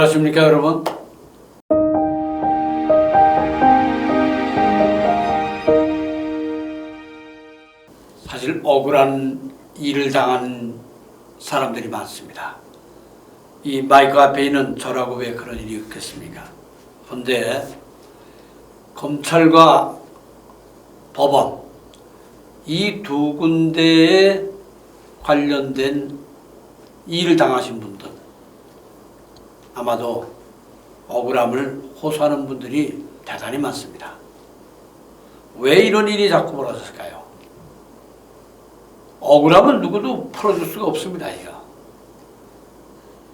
억울하십니까 여러분? 사실 억울한 일을 당한 사람들이 많습니다. 이 마이크 앞에 있는 저라고 왜 그런 일이 있겠습니까? 그런데 검찰과 법원 이 두 군데에 관련된 일을 당하신 분들 아마도 억울함을 호소하는 분들이 대단히 많습니다. 왜 이런 일이 자꾸 벌어졌을까요? 억울함은 누구도 풀어줄 수가 없습니다. 이거.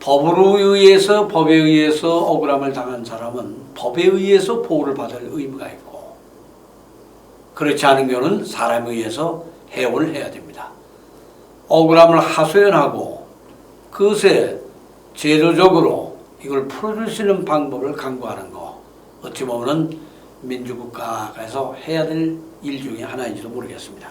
법으로 의해서 법에 의해서 억울함을 당한 사람은 법에 의해서 보호를 받을 의무가 있고 그렇지 않은 경우는 사람에 의해서 해원을 해야 됩니다. 억울함을 하소연하고 그것에 제도적으로 이걸 풀어줄 수 있는 방법을 강구하는 거 어찌 보면 민주국가에서 해야 될 일 중에 하나인지도 모르겠습니다.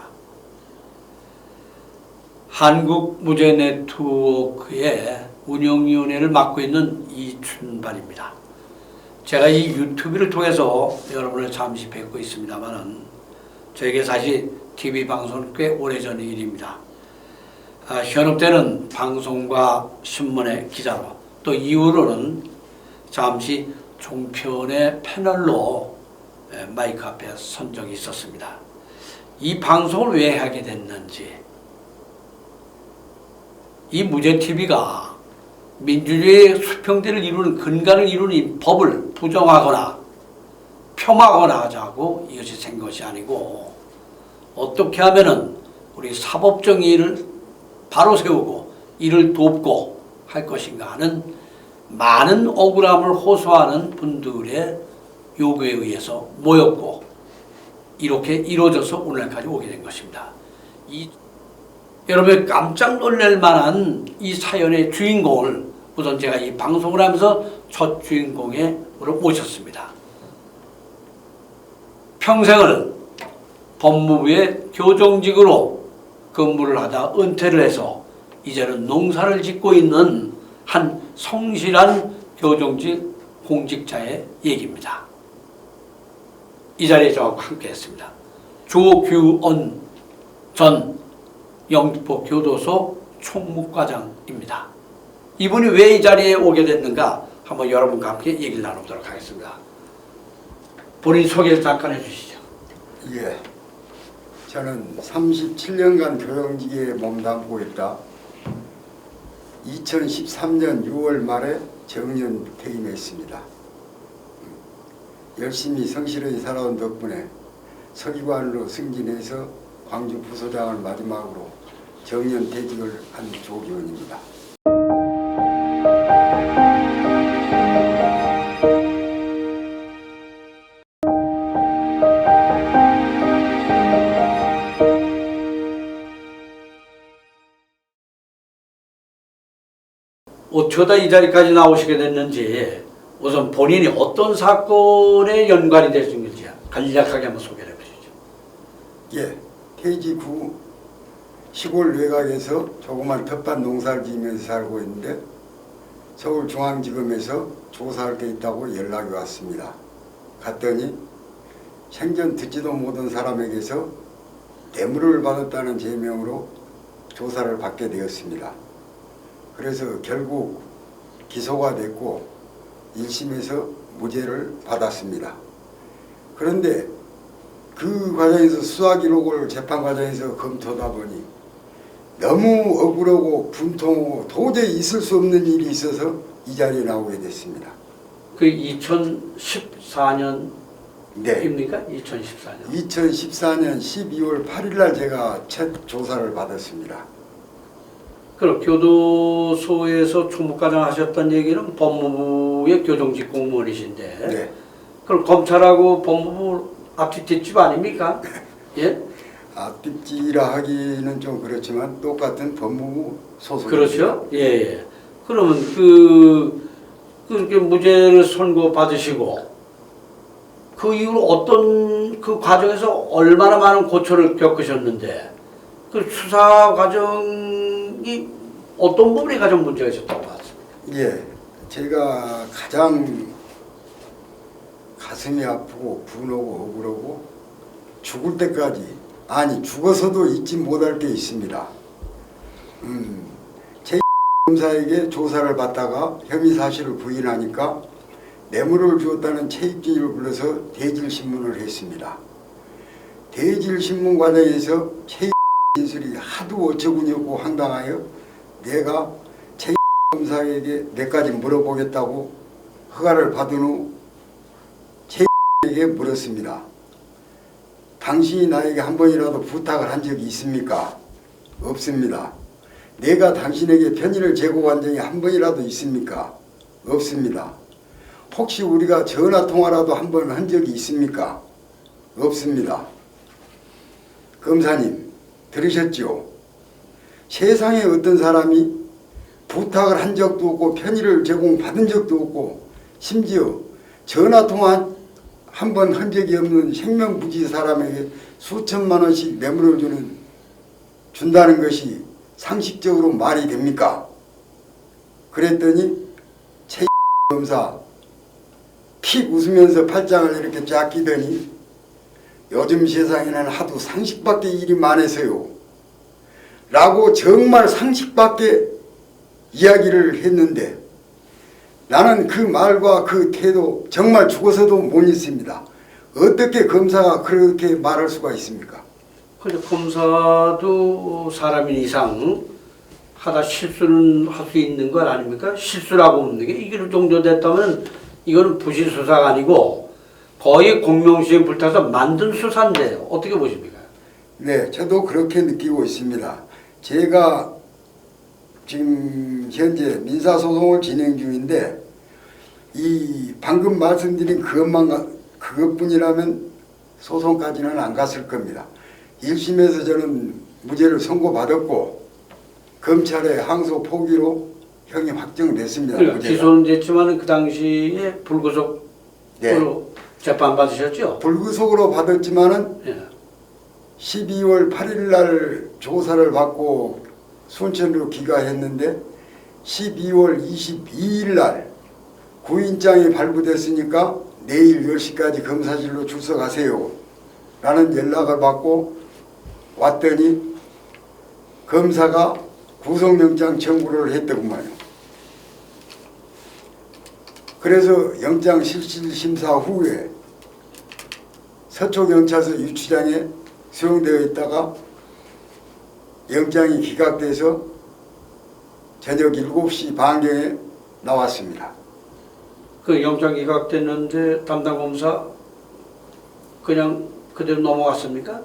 한국무죄네트워크의 운영위원회를 맡고 있는 이춘발입니다. 제가 이 유튜브를 통해서 여러분을 잠시 뵙고 있습니다만은 저에게 사실 TV 방송은 꽤 오래전 일입니다. 아, 현업 때는 방송과 신문의 기자로 또 이후로는 잠시 종편의 패널로 에, 마이크 앞에 선 적이 있었습니다. 이 방송을 왜 하게 됐는지 이 무죄TV가 민주주의의 수평대를 이루는 근간을 이루는 이 법을 부정하거나 폄하거나 하자고 이것이 생긴 것이 아니고 어떻게 하면은 우리 사법정의를 바로 세우고 이를 돕고 할 것인가 하는 많은 억울함을 호소하는 분들의 요구에 의해서 모였고 이렇게 이루어져서 오늘까지 오게 된 것입니다. 이 여러분 깜짝 놀랄 만한 이 사연의 주인공을 우선 제가 이 방송을 하면서 첫 주인공에 모셨습니다. 평생을 법무부의 교정직으로 근무를 하다 은퇴를 해서 이제는 농사를 짓고 있는 한 성실한 교정직 공직자의 얘기입니다. 이 자리에 저와 함께 했습니다. 조규언 전 영등포 교도소 총무과장입니다. 이분이 왜 이 자리에 오게 됐는가 한번 여러분과 함께 얘기를 나누도록 하겠습니다. 본인 소개를 잠깐 해주시죠. 예. 저는 37년간 교정직에 몸담고 있다. 2013년 6월 말에 정년 퇴임했습니다. 열심히 성실히 살아온 덕분에 서기관으로 승진해서 광주 부소장을 마지막으로 정년 퇴직을 한 조기원입니다. 어쩌다 이 자리까지 나오시게 됐는지 우선 본인이 어떤 사건에 연관이 될 수 있는지 간략하게 한번 소개를 해주시죠. 예. 후 시골 외곽에서 조그만 텃밭 농사를 지으면서 살고 있는데 서울중앙지검에서 조사할 게 있다고 연락이 왔습니다. 갔더니 생전 듣지도 못한 사람에게서 뇌물을 받았다는 제명으로 조사를 받게 되었습니다. 그래서 결국 기소가 됐고 1심에서 무죄를 받았습니다. 그런데 그 과정에서 수사 기록을 재판 과정에서 검토하다 보니 너무 억울하고 분통하고 도저히 있을 수 없는 일이 있어서 이 자리에 나오게 됐습니다. 그 2014년입니까? 네. 2014년. 2014년 12월 8일 날 제가 첫 조사를 받았습니다. 그럼 교도소에서 총무과장 하셨던 얘기는 법무부의 교정직 공무원이신데 네. 그럼 검찰하고 법무부 앞뒤 뒷집 아닙니까? 예? 앞뒤지라 하기는 좀 그렇지만 똑같은 법무부 소속. 그렇죠? 예, 예. 그러면 그 그렇게 무죄를 선고 받으시고 그 이후로 어떤 그 과정에서 얼마나 많은 고초를 겪으셨는데 그 수사 과정이 어떤 부분이 가장 문제가 있었다고 봤습니까? 예. 제가 가장 가슴이 아프고 분하고 억울하고 죽을 때까지 아니 죽어서도 잊지 못할 게 있습니다. 음, 제 검사에게 조사를 받다가 혐의 사실을 부인하니까 뇌물을 주었다는 체입진을 불러서 대질신문을 했습니다. 대질신문 과정에서 체 진술이 하도 어처구니없고 황당하여 내가 체 검사에게 몇 가지 물어보겠다고 허가를 받은 후 체에게 물었습니다. 당신이 나에게 한 번이라도 부탁을 한 적이 있습니까? 없습니다. 내가 당신에게 편의를 제공한 적이 한 번이라도 있습니까? 없습니다. 혹시 우리가 전화 통화라도 한 번 한 적이 있습니까? 없습니다. 검사님, 들으셨죠? 세상에 어떤 사람이 부탁을 한 적도 없고 편의를 제공받은 적도 없고 심지어 전화 통화 한 번 한 적이 없는 생명부지 사람에게 수천만 원씩 뇌물을 주는 준다는 것이 상식적으로 말이 됩니까? 그랬더니 최 검사 픽 웃으면서 팔짱을 이렇게 쫙 끼더니 요즘 세상에는 하도 상식밖에 일이 많아서요. 라고 정말 상식밖에 이야기를 했는데 나는 그 말과 그 태도 정말 죽어서도 못 잊습니다. 어떻게 검사가 그렇게 말할 수가 있습니까? 근데 검사도 사람인 이상 하다 실수는 할 수 있는 것 아닙니까? 실수라고 없는 게 이길 정도 됐다면 이거는 부실 수사가 아니고 거의 공명시에 불타서 만든 수사인데 어떻게 보십니까? 네, 저도 그렇게 느끼고 있습니다. 제가 지금 현재 민사소송을 진행 중인데 이 방금 말씀드린 그것만 가- 그것뿐이라면 소송까지는 안 갔을 겁니다. 1심에서 저는 무죄를 선고받았고 검찰의 항소 포기로 형이 확정됐습니다. 그러니까 무죄가. 기소는 됐지만 그 당시에 불구속으로 네. 재판 받으셨죠? 불구속으로 받았지만은 예. 12월 8일 날 조사를 받고 순천으로 귀가했는데 12월 22일 날 구인장이 발부됐으니까 내일 10시까지 검사실로 출석하세요. 라는 연락을 받고 왔더니 검사가 구속영장 청구를 했더구만요. 그래서 영장 실질 심사 후에 서초 경찰서 유치장에 수용되어 있다가 영장이 기각돼서 저녁 7시 반경에 나왔습니다. 그 영장 기각됐는데 담당 검사 그냥 그대로 넘어갔습니까?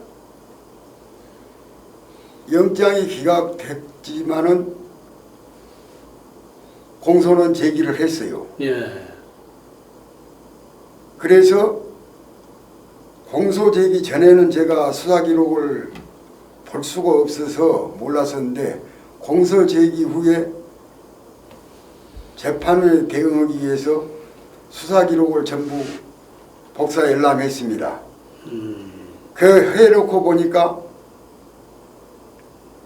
영장이 기각됐지만은 공소는 제기를 했어요. 예. 그래서 공소 제기 전에는 제가 수사 기록을 볼 수가 없어서 몰랐었는데 공소 제기 후에 재판을 대응하기 위해서 수사 기록을 전부 복사 열람했습니다. 그 해놓고 보니까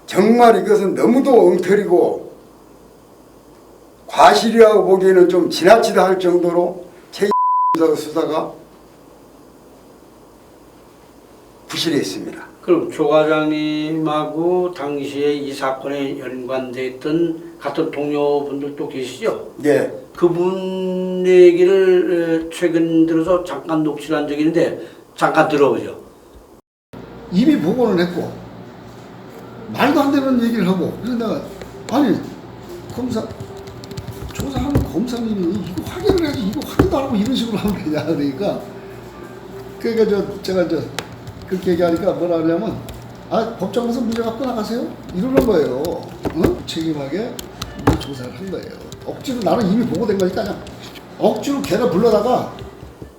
정말 이것은 너무도 엉터리고 과실이라고 보기에는 좀 지나치다 할 정도로 최 수사가 부실했습니다. 그럼 조 과장님하고 당시에 이 사건에 연관돼 있던 같은 동료분들도 계시죠? 네, 그분 얘기를 에, 최근 들어서 잠깐 녹취를 한 적이 있는데 잠깐 들어보죠. 이미 보고는 했고 말도 안 되는 얘기를 하고 그래서 내가 아니 검사 검사님이 이거 확인을 해야지 이거 확인도 안 하고 이런 식으로 하면 되냐 그러니까 그러니까 저 제가 저 그렇게 얘기하니까 뭐라 하냐면 아 법정 가서 문제 갖고 나가세요 이러는 거예요 어? 책임하게 이제 조사를 한 거예요 억지로 나는 이미 보고된 거니까 그냥 억지로 걔를 불러다가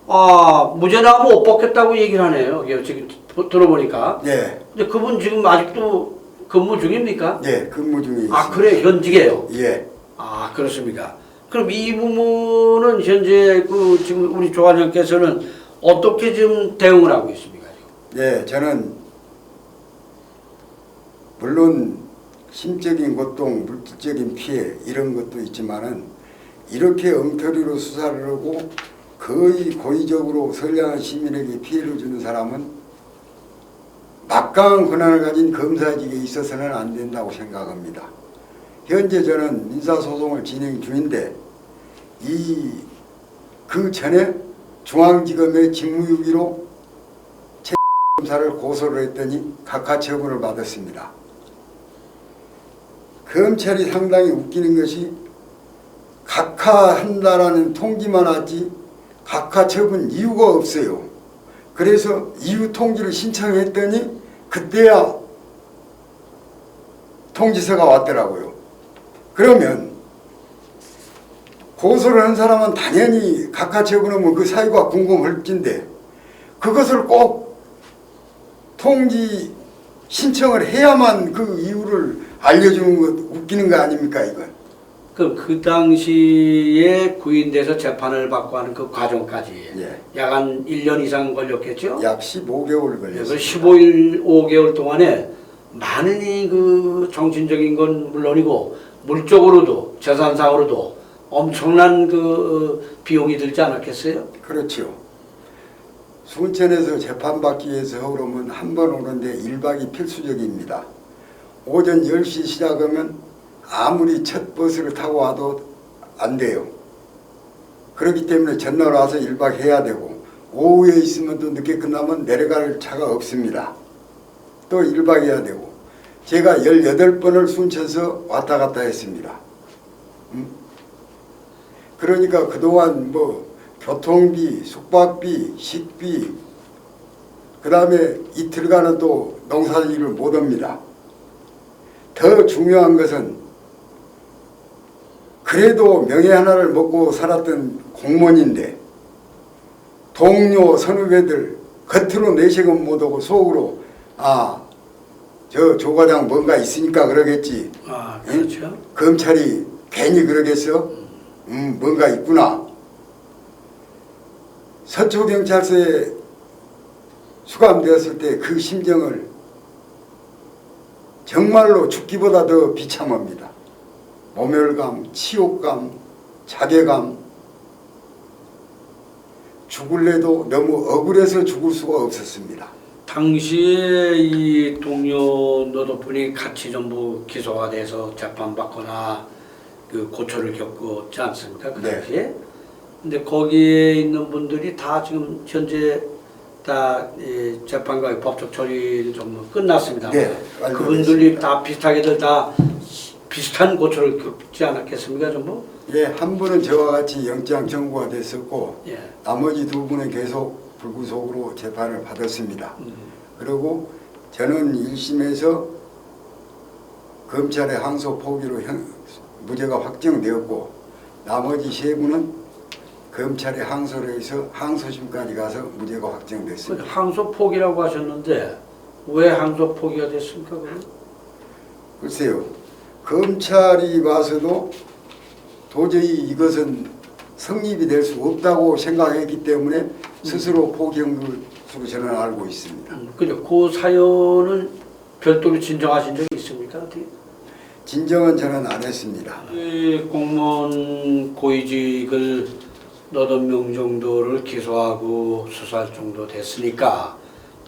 아 무죄 나면 못 받겠다고 얘기를 하네요. 이게 지금 도- 들어보니까. 네, 근데 그분 지금 아직도 근무 중입니까? 네, 근무 중에 있습니다. 아 그래 현직이에요. 예, 아 그렇습니까? 그럼 이 부분은 현재 그 지금 우리 조 과장께서는 어떻게 지금 대응을 하고 있습니까? 네, 저는 물론 심적인 고통, 물질적인 피해 이런 것도 있지만은 이렇게 엉터리로 수사를 하고 거의 고의적으로 선량한 시민에게 피해를 주는 사람은 막강한 권한을 가진 검사직에 있어서는 안 된다고 생각합니다. 현재 저는 민사소송을 진행 중인데 이 그 전에 중앙지검의 직무유기로 최 검사를 고소를 했더니 각하 처분을 받았습니다. 검찰이 상당히 웃기는 것이 각하한다라는 통지만 하지 각하 처분 이유가 없어요. 그래서 이유 통지를 신청했더니 그때야 통지서가 왔더라고요. 그러면 고소를 한 사람은 당연히 각하 처분하면 그 사유가 궁금할진데 그것을 꼭 통지 신청을 해야만 그 이유를 알려주는 것 웃기는 거 아닙니까 이건? 그, 그 당시에 구인돼서 재판을 받고 하는 그 과정까지 예. 약한 1년 이상 걸렸겠죠? 약 15개월 그래서 걸렸습니다. 15일, 5개월 동안에 많은 이 그 정신적인 건 물론이고 물적으로도 재산상으로도 엄청난 그 비용이 들지 않았겠어요? 그렇죠. 순천에서 재판받기 위해서 그러면 한 번 오는데 1박이 필수적입니다. 오전 10시 시작하면 아무리 첫 버스를 타고 와도 안 돼요. 그렇기 때문에 전날 와서 1박 해야 되고 오후에 있으면 또 늦게 끝나면 내려갈 차가 없습니다. 또 1박 해야 되고 제가 18번을 순천서 왔다 갔다 했습니다. 음? 그러니까 그동안 뭐 교통비, 숙박비, 식비, 그 다음에 이틀간은 또 농사일을 못 합니다. 더 중요한 것은 그래도 명예 하나를 먹고 살았던 공무원인데 동료 선후배들 겉으로 내색은 못하고 속으로 아 저 조과장 뭔가 있으니까 그러겠지 아, 그렇죠. 검찰이 괜히 그러겠어? 음, 뭔가 있구나. 서초경찰서에 수감되었을 때 그 심정을 정말로 죽기보다 더 비참합니다. 모멸감, 치욕감, 자괴감. 죽을래도 너무 억울해서 죽을 수가 없었습니다. 당시에 이 동료 노도분이 같이 전부 기소가 돼서 재판받거나 그 고초를 겪었지 않습니까? 그 네. 당시에. 근데 거기에 있는 분들이 다 지금 현재 다 이, 재판과 법적 처리는 좀 끝났습니다. 네. 그분들이 다 비슷하게들 다 비슷한 고초를 겪지 않았겠습니까? 전부? 예, 한 분은 저와 같이 영장 청구가 됐었고 예. 나머지 두 분은 계속 불구속으로 재판을 받았습니다. 음. 그리고 저는 1심에서 검찰의 항소 포기로 형- 무죄가 확정되었고 나머지 세 분은 검찰의 항소를 해서 항소심까지 가서 무죄가 그 확정됐습니다. 항소 포기라고 하셨는데 왜 항소 포기가 됐습니까? 그건? 글쎄요. 검찰이 와서도 도저히 이것은 성립이 될 수 없다고 생각했기 때문에 스스로 포기한 것으로 저는 알고 있습니다. 음, 그죠. 그 사연을 별도로 진정하신 적이 있습니까? 어떻게? 진정은 저는 안 했습니다. 이 공무원 고위직을 너덟 명 정도를 기소하고 수사할 정도 됐으니까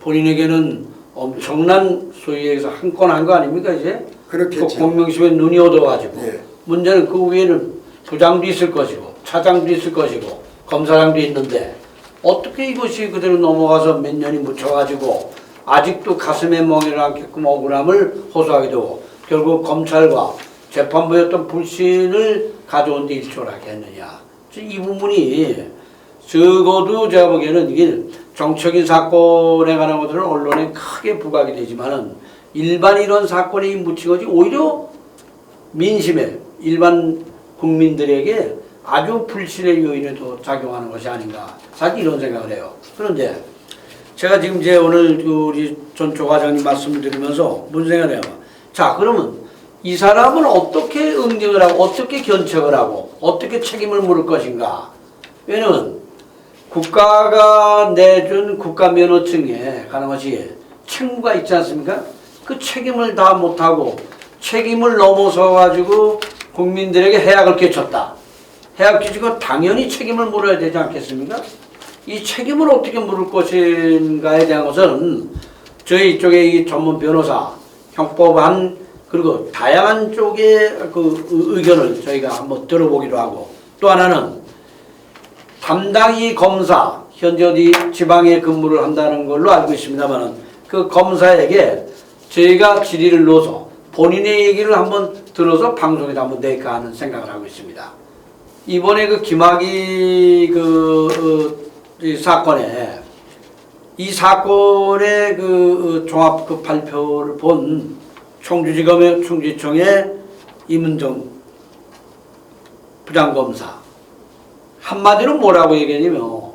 본인에게는 엄청난 소위 얘기해서 한 건 한 거 아닙니까 이제? 그 그렇겠죠. 공명심에 눈이 얻어가지고 예. 문제는 그 위에는 부장도 있을 것이고 차장도 있을 것이고 검사장도 있는데 어떻게 이것이 그대로 넘어가서 몇 년이 묻혀가지고 아직도 가슴에 멍이를 않게끔 억울함을 호소하게 되고 결국 검찰과 재판부의 어떤 불신을 가져온 데 일조하게 했느냐 이 부분이 적어도 제가 보기에는 이게 정적인 사건에 관한 것들은 언론에 크게 부각이 되지만은 일반 이런 묻힌 것이 오히려 민심에 일반 국민들에게 아주 불신의 요인에 더 작용하는 것이 아닌가 사실 이런 생각을 해요. 그런데 제가 지금 이제 오늘 그 우리 전 조 과장님 말씀을 들으면서 무슨 생각을 해요? 자 그러면 이 사람은 어떻게 응징을 하고 어떻게 견책을 하고 어떻게 책임을 물을 것인가? 왜냐면 국가가 내준 국가 면허증에 관한 것이 책무가 있지 않습니까? 그 책임을 다 못하고 책임을 넘어서 가지고 국민들에게 해악을 끼쳤다. 해양기지가 당연히 책임을 물어야 되지 않겠습니까? 이 책임을 어떻게 물을 것인가에 대한 것은 저희 쪽의 이 전문 변호사, 형법한 그리고 다양한 쪽의 그 의- 의견을 저희가 한번 들어보기로 하고 또 하나는 담당이 검사 현재 어디 지방에 근무를 한다는 걸로 알고 있습니다만은 그 검사에게 저희가 질의를 넣어서 본인의 얘기를 한번 들어서 방송에다 한번 낼까 하는 생각을 하고 있습니다. 이번에 그 김학의 그 어, 이 사건에 이 사건의 그 어, 종합 그 발표를 본 청주지검의 충주청의 임은정 부장검사 한마디로 뭐라고 얘기하냐면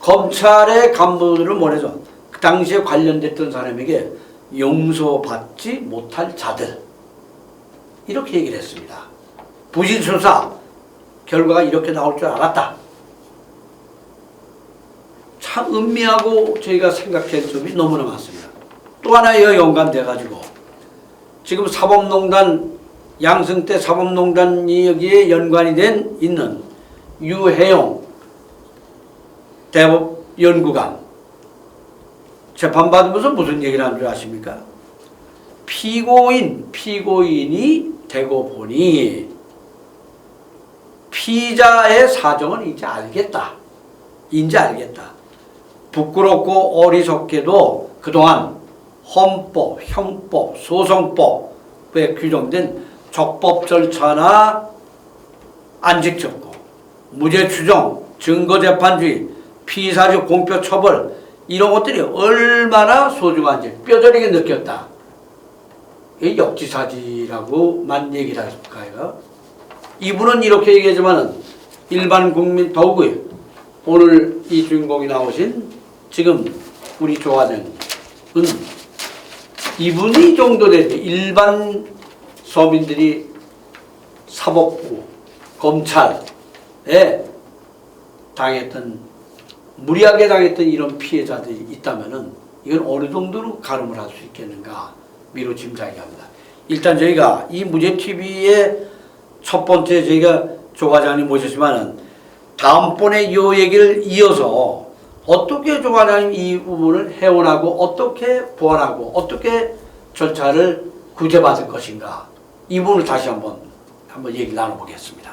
검찰의 간부들을 보내서 그 당시에 관련됐던 사람에게 용서받지 못할 자들 이렇게 얘기를 했습니다. 부실 수사 결과가 이렇게 나올 줄 알았다. 참 은미하고 저희가 생각한 점이 너무나 많습니다. 또 하나 이거 연관돼가지고 지금 사법농단 양승태 사법농단이 여기에 연관이 된 있는 유해용 대법 연구관 재판받으면서 무슨 얘기를 하는 줄 아십니까? 피고인, 피고인이 되고 보니 피자의 사정은 이제 알겠다. 이제 알겠다. 부끄럽고 어리석게도 그동안 헌법, 형법, 소송법에 규정된 적법 절차나 안직적고 무죄 추정, 증거 재판주의, 피사적 공표 처벌 이런 것들이 얼마나 소중한지 뼈저리게 느꼈다. 이 역지사지라고만 얘기를 할까요? 이분은 이렇게 얘기하지만은 일반 국민 더욱이 오늘 이 주인공이 나오신 지금 우리 조화정은 이분이 정도 되지 일반 서민들이 사법부, 검찰에 당했던 무리하게 당했던 이런 피해자들이 있다면은 이건 어느 정도로 가름을 할 수 있겠는가 미로 짐작이 합니다. 일단 저희가 이 무죄 TV의 첫 번째 저희가 조 과장님 모셨지만은 다음번에 이 얘기를 이어서 어떻게 조 과장님 이 부분을 해원하고 어떻게 보완하고 어떻게 절차를 구제받을 것인가 이 부분을 다시 한번 한번 얘기 나눠보겠습니다.